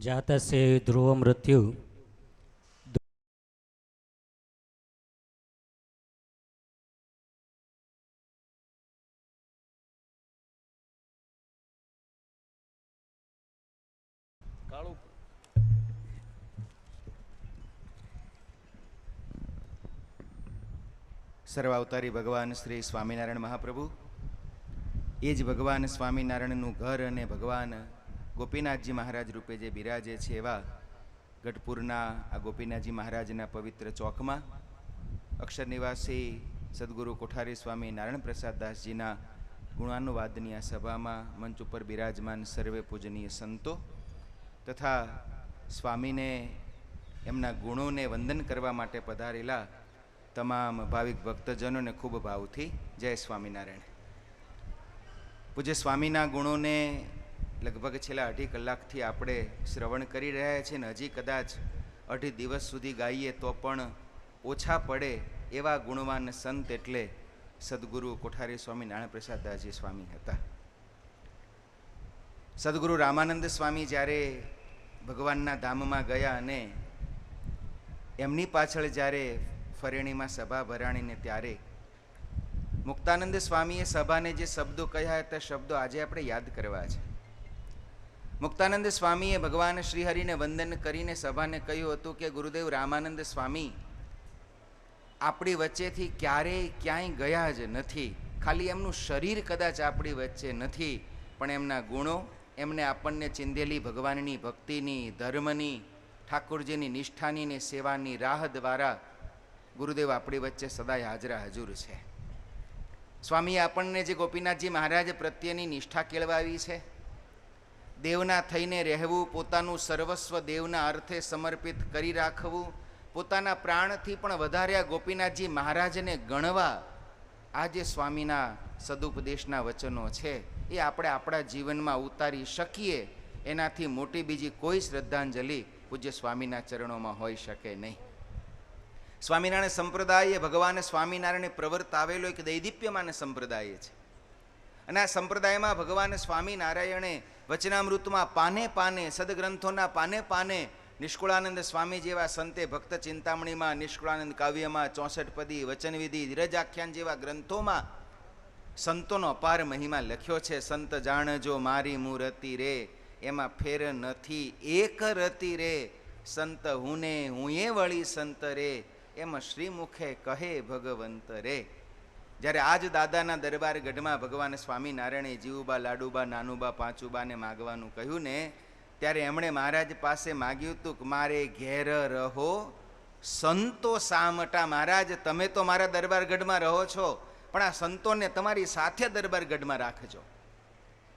જાતસ્ય ધ્રુવ મૃત્યુ સર્વાવતારી ભગવાન શ્રી સ્વામિનારાયણ મહાપ્રભુ. એ જ ભગવાન સ્વામિનારાયણનું ઘર અને ભગવાન ગોપીનાથજી મહારાજ રૂપે જે બિરાજે છે એવા ગઢપુરના આ ગોપીનાથજી મહારાજના પવિત્ર ચોકમાં અક્ષર નિવાસી સદગુરુ કોઠારી સ્વામી નારાયણ પ્રસાદ દાસજીના ગુણાનુવાદની આ સભામાં મંચ ઉપર બિરાજમાન સર્વે પૂજનીય સંતો તથા સ્વામીને એમના ગુણોને વંદન કરવા માટે પધારેલા તમામ ભાવિક ભક્તજનોને ખૂબ ભાવથી જય સ્વામિનારાયણ. પૂજ્ય સ્વામીના ગુણોને લગભગ છેલ્લા અઢી કલાકથી આપણે શ્રવણ કરી રહ્યા છીએ ને હજી કદાચ અઢી દિવસ સુધી ગાઈએ તો પણ ઓછા પડે એવા ગુણવાન સંત એટલે સદગુરુ કોઠારી સ્વામી નારાયણ પ્રસાદદાસજી સ્વામી હતા. સદગુરુ રામાનંદ સ્વામી જ્યારે ભગવાનના ધામમાં ગયા અને એમની પાછળ જ્યારે ફરેણીમાં સભા ભરાણીને ત્યારે મુક્તાનંદ સ્વામીએ સભાને જે શબ્દો કહ્યા હતા, શબ્દો આજે આપણે યાદ કરવા છે. મુક્તાનંદ સ્વામીએ ભગવાન શ્રીહરિને વંદન કરીને સભાને કહ્યું હતું કે, ગુરુદેવ રામાનંદ સ્વામી, આપણી વચ્ચેથી ક્યારેય ક્યાંય ગયા જ નથી. ખાલી એમનું શરીર કદાચ આપણી વચ્ચે નથી, પણ એમના ગુણો, એમને આપણને ચિંધેલી ભગવાનની ભક્તિની, ધર્મની, ઠાકોરજીની નિષ્ઠાની ને સેવાની રાહ દ્વારા ગુરુદેવ આપણી વચ્ચે સદાય હાજરા હજુર છે. સ્વામીએ આપણને જે ગોપીનાથજી મહારાજ પ્રત્યેની નિષ્ઠા કેળવાવી છે દેવના થઈને રહેવું, પોતાનું સર્વસ્વ દેવના અર્થે સમર્પિત કરી રાખવું, પોતાના પ્રાણથી પણ વધારે ગોપીનાથજી મહારાજને ગણવા આ જે સ્વામીના સદુપદેશના વચનો છે, એ આપણે આપણા જીવનમાં ઉતારી શકીએ. એનાથી મોટી બીજી કોઈ શ્રદ્ધાંજલિ પૂજ્ય સ્વામીના ચરણોમાં હોઈ શકે નહીં. સ્વામિનારાયણ સંપ્રદાય એ ભગવાન સ્વામિનારાયણે પ્રવર્તાવેલો એક દૈદીપ્યમાન સંપ્રદાય છે. અને આ સંપ્રદાયમાં ભગવાન સ્વામિનારાયણે વચનામૃતમાં પાને પાને, સદગ્રંથોના પાને પાને, નિષ્કુળાનંદ સ્વામી જેવા સંતે ભક્ત ચિંતામણીમાં, નિષ્કુળાનંદ કાવ્યમાં ચોસઠ પદી, વચનવિધિ, ધીરજાખ્યાન જેવા ગ્રંથોમાં સંતોનો અપાર મહિમા લખ્યો છે, સંત જાણજો મારી મૂરતિ રે, એમાં ફેર નથી, એક રતિ રે, સંત હુને હું એ વળી સંત રે, એમ શ્રીમુખે કહે ભગવંત રે. જ્યારે આજ દાદાના દરબાર ગઢમાં ભગવાન સ્વામિનારાયણે જીવુબા, લાડુબા, નાનુબા, પાંચુબાને માગવાનું કહ્યું ને, ત્યારે એમણે મહારાજ પાસે માગ્યું હતું કે, મારે ઘેર રહો. સંતો સામટા મહારાજ, તમે તો મારા દરબાર ગઢમાં રહો છો, પણ આ સંતોને તમારી સાથે દરબાર ગઢમાં રાખજો.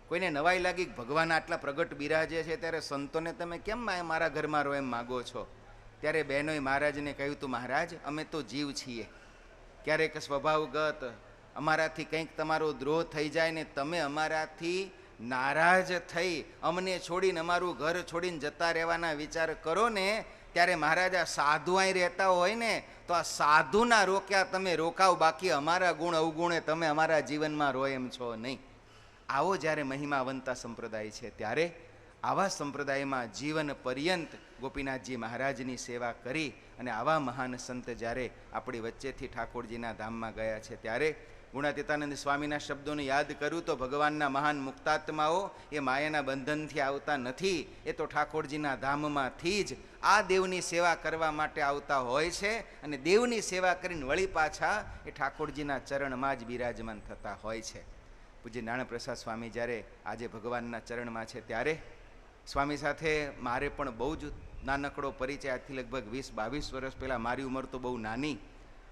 કોઈને નવાઈ લાગી ભગવાન આટલા પ્રગટ બિરાજે છે ત્યારે સંતોને તમે કેમ મારા ઘરમાં રહો એમ માગો છો? ત્યારે બહેનોએ મહારાજને કહ્યું તું, મહારાજ, અમે તો જીવ છીએ. ક્યારેક સ્વભાવગત, અમારાથી કંઈક તમારો દ્રોહ થઈ જાય ને તમે અમારાથી નારાજ થઈ અમને છોડીને અમારું ઘર છોડીને જતા રહેવાના વિચાર કરો ને, ત્યારે મહારાજા સાધુ અહીં રહેતા હોય ને, તો આ સાધુના રોક્યા તમે રોકાવ, બાકી અમારા ગુણ અવગુણે તમે અમારા જીવનમાં રહો એમ છો નહીં. આવો જ્યારે મહિમાવંતા સંપ્રદાય છે ત્યારે આવા સંપ્રદાયમાં જીવન પર્યંત ગોપીનાથજી મહારાજની સેવા કરી અને આવા મહાન સંત જ્યારે આપણી વચ્ચેથી ઠાકોરજીના ધામમાં ગયા છે ત્યારે ગુણાતીતાનંદ સ્વામીના શબ્દોને યાદ કરું તો ભગવાનના મહાન મુક્તાત્માઓ એ માયાના બંધનથી આવતા નથી, એ તો ઠાકોરજીના ધામમાંથી જ આ દેવની સેવા કરવા માટે આવતા હોય છે અને દેવની સેવા કરીને વળી પાછા એ ઠાકોરજીના ચરણમાં જ બિરાજમાન થતા હોય છે. પૂજ્ય નાણાપ્રસાદ સ્વામી જ્યારે આજે ભગવાનના ચરણમાં છે ત્યારે સ્વામી સાથે મારે પણ બહુ જ નાનકડો પરિચય. આજથી લગભગ વીસ, બાવીસ વર્ષ પહેલાં મારી ઉંમર તો બહુ નાની,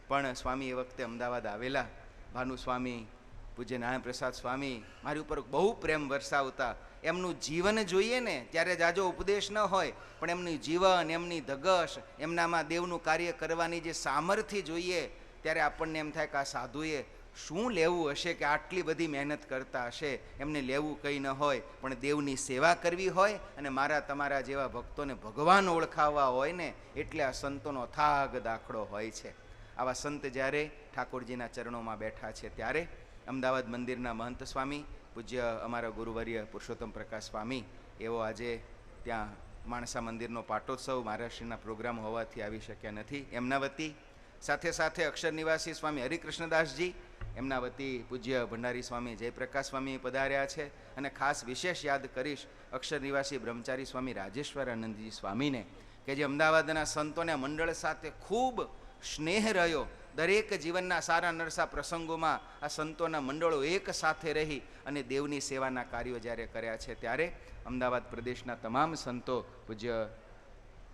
પણ સ્વામી એ વખતે અમદાવાદ આવેલા. ભાનુ સ્વામી, પૂજ્ય નારાયણપ્રસાદ સ્વામી મારી ઉપર બહુ પ્રેમ વરસાવતા. એમનું જીવન જોઈએ ને ત્યારે જાજો ઉપદેશ ન હોય, પણ એમનું જીવન, એમની ધગશ, એમનામાં દેવનું કાર્ય કરવાની જે સામર્થ્ય જોઈએ, ત્યારે આપણને એમ થાય કે આ સાધુએ શું લેવું હશે કે આટલી બધી મહેનત કરતા હશે? એમને લેવું કંઈ ન હોય, પણ દેવની સેવા કરવી હોય અને મારા તમારા જેવા ભક્તોને ભગવાન ઓળખાવવા હોય ને, એટલે આ સંતોનો થાગ દાખલો હોય છે. આવા સંત જ્યારે ઠાકોરજીના ચરણોમાં બેઠા છે ત્યારે અમદાવાદ મંદિરના મહંત સ્વામી, પૂજ્ય અમારા ગુરુવર્ય પુરુષોત્તમ પ્રકાશ સ્વામી એવો આજે ત્યાં માણસા મંદિરનો પાટોત્સવ મહારાષ્ટ્રના પ્રોગ્રામ હોવાથી આવી શક્યા નથી. એમના વતી સાથે સાથે અક્ષર નિવાસી સ્વામી હરિકૃષ્ણદાસજી એમના વતી પૂજ્ય ભંડારી સ્વામી જયપ્રકાશ સ્વામી પધાર્યા છે અને ખાસ વિશેષ યાદ કરીશ અક્ષર નિવાસી બ્રહ્મચારી સ્વામી રાજેશ્વર આનંદજી સ્વામીને કે જે અમદાવાદના સંતોને મંડળ સાથે ખૂબ સ્નેહ રહ્યો. દરેક જીવનના સારા નરસા પ્રસંગોમાં આ સંતોના મંડળો એક સાથે રહી અને દેવની સેવાના કાર્યો જ્યારે કર્યા છે ત્યારે અમદાવાદ પ્રદેશના તમામ સંતો પૂજ્ય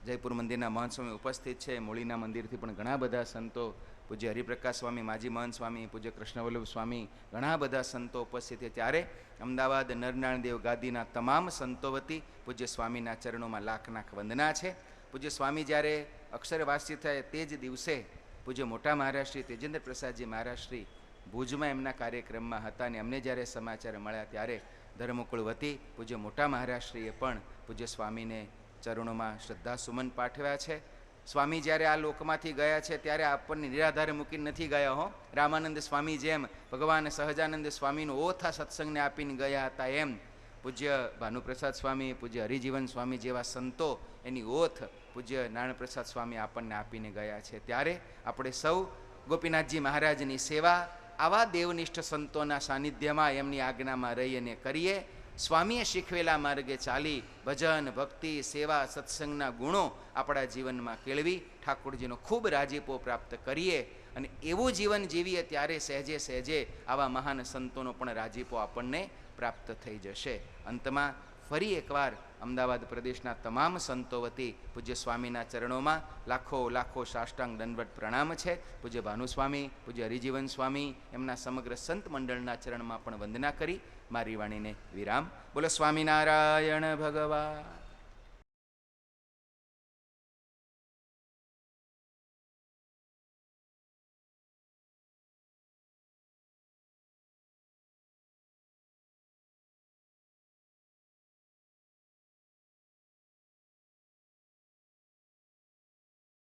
જયપુર મંદિરના મહોત્સવમાં સ્વામી ઉપસ્થિત છે. મૂળીના મંદિરથી પણ ઘણા બધા સંતો પૂજ્ય હરિપ્રકાશ સ્વામી, માજી મહન સ્વામી, પૂજ્ય કૃષ્ણવલ્લભ સ્વામી, ઘણા બધા સંતો ઉપસ્થિત ત્યારે અમદાવાદ નરનાળદેવ ગાદીના તમામ સંતો વતી પૂજ્ય સ્વામીના ચરણોમાં લાખ લાખ વંદના છે. પૂજ્ય સ્વામી જ્યારે અક્ષરવાસી થયા તે જ દિવસે પૂજ્ય મોટા મહારાષ્ટ્રી તેજેન્દ્ર પ્રસાદજી મહારાષ્ટ્રી ભુજમાં એમના કાર્યક્રમમાં હતા અને અમને જ્યારે સમાચાર મળ્યા ત્યારે ધર્મકુળ વતી પૂજ્ય મોટા મહારાષ્ટ્રીએ પણ પૂજ્ય સ્વામીને ચરણોમાં શ્રદ્ધા સુમન પાઠવ્યા છે. સ્વામી જ્યારે આ લોકમાંથી ગયા છે, ત્યારે આપણને નિરાધારે મૂકીને નથી ગયા હો. રામાનંદ સ્વામી જેમ, ભગવાન સહજાનંદ સ્વામીનો ઓથા સત્સંગને આપીને ગયા હતા એમ. પૂજ્ય ભાનુપ્રસાદ સ્વામી, પૂજ્ય હરિજીવન સ્વામી જેવા સંતો એની ઓથ પૂજ્ય નારાયણપ્રસાદ સ્વામી આપણને આપીને ગયા છે. ત્યારે આપણે સૌ ગોપીનાથજી મહારાજની સેવા આવા દેવનિષ્ઠ સંતોના સાનિધ્યમાં એમની આજ્ઞામાં રહી અને કરીએ. સ્વામીએ શીખવેલા માર્ગે ચાલી ભજન, ભક્તિ, સેવા, સત્સંગના ગુણો આપણા જીવનમાં કેળવી, ઠાકોરજીનો ખૂબ રાજીપો પ્રાપ્ત કરીએ અને એવું જીવન જીવીએ ત્યારે સહેજે સહેજે આવા મહાન સંતોનો પણ રાજીપો આપણને પ્રાપ્ત થઈ જશે. અંતમાં ફરી એકવાર અમદાવાદ પ્રદેશના તમામ સંતો વતી પૂજ્ય સ્વામીના ચરણોમાં લાખો લાખો સાષ્ટાંગ દંડવટ પ્રણામ છે. પૂજ્ય ભાનુસ્વામી, પૂજ્ય હરિજીવન સ્વામી, એમના સમગ્ર સંત મંડળના ચરણમાં પણ વંદના કરી. મારી વાણીને વિરામ. બોલો સ્વામિનારાયણ ભગવાન.